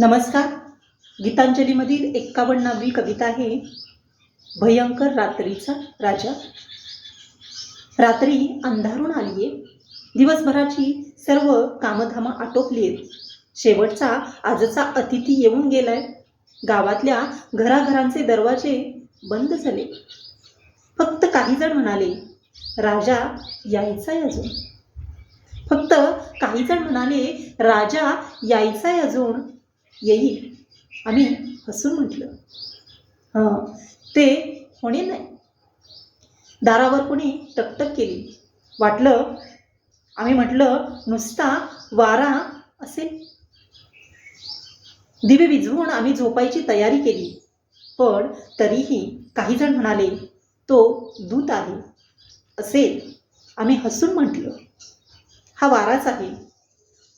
नमस्कार. गीतांजलीमधील एक्कावन्नावी कविता आहे भयंकर रात्रीचा राजा. रात्री अंधारून आलीये. दिवसभराची सर्व कामधामं आटोपली आहेत शेवटचा आजचा अतिथी येऊन गेलाय. गावातल्या घराघरांचे दरवाजे बंद झाले. फक्त काही जण म्हणाले राजा यायचाय अजून. फक्त काही जण म्हणाले राजा यायचाय अजून. येईल. आम्ही हसून म्हटलं हां ते होणे नाही. दारावर कोणी टकटक केली. वाटलं आम्ही म्हटलं नुसता वारा असेल. दिवे विझवून आम्ही झोपायची तयारी केली. पण तरीही काही जण म्हणाले तो दूत आहे असेल. आम्ही हसून म्हटलं हा वाराच आहे.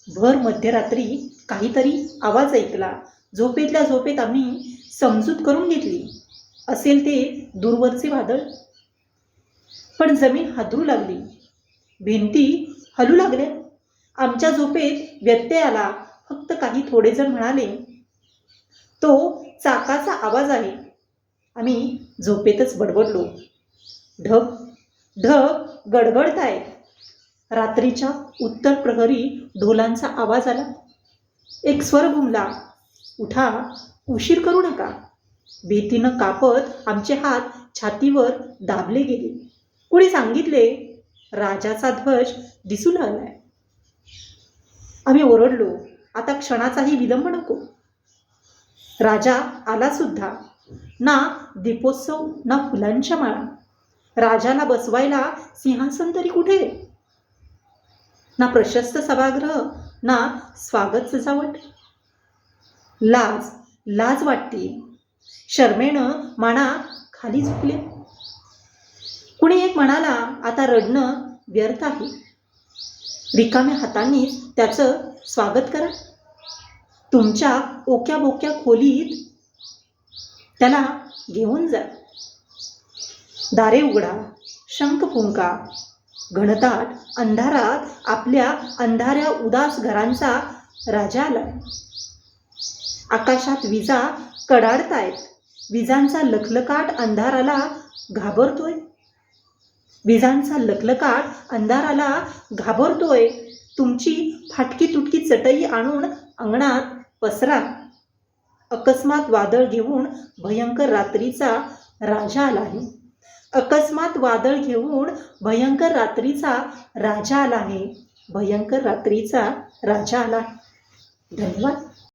भर मध्यरात्री काहीतरी आवाज ऐकला. झोपेतल्या झोपेत आम्ही समजूत करून घेतली. असेल ते दूरवरचे वादळ. पण जमीन हादरू लागली. भिंती हलू लागल्या. आमच्या झोपेत व्यत्यय आला. फक्त काही थोडे जण म्हणाले तो चाकाचा आवाज आहे. आम्ही झोपेतच बडबडलो. ढग ढग गडगडतायत. रात्रीच्या उत्तर प्रहरी ढोलांचा आवाज आला. एक स्वर घुमला. उठा उशीर करू नका. भीतीनं कापत आमचे हात छातीवर दाबले गेले. कुणी सांगितले राजाचा ध्वज दिसू लागलाय आम्ही ओरडलो आता क्षणाचाही विलंब नको. राजा आला सुद्धा. ना दीपोत्सव ना फुलांच्या माळा. राजाला बसवायला सिंहासन तरी कुठे? ना प्रशस्त सभागृह ना स्वागत सजावट. लाज लाज वाटते. शर्मेनं माना खाली झुकले. कुणी एक म्हणाला आता रडणं व्यर्थ आहे. रिकाम्या हातांनीच त्याचं स्वागत करा. तुमच्या ओक्या बोक्या खोलीत त्याला घेऊन जा. दारे उघडा शंख फुंका घनदाट अंधारात आपल्या अंधाऱ्या उदास घरांचा राजा आलाय आकाशात विजा कडाडतायत. विजांचा लखलकाट अंधाराला घाबरतोय. विजांचा लखलकाट अंधाराला घाबरतोय. तुमची फाटकी तुटकी चटई आणून अंगणात पसरा. अकस्मात वादळ घेऊन भयंकर रात्रीचा राजा आला आहे अकस्मात वादळ घेऊन भयंकर रात्रीचा राजा आला आहे. भयंकर रात्रीचा राजा आला. धन्यवाद.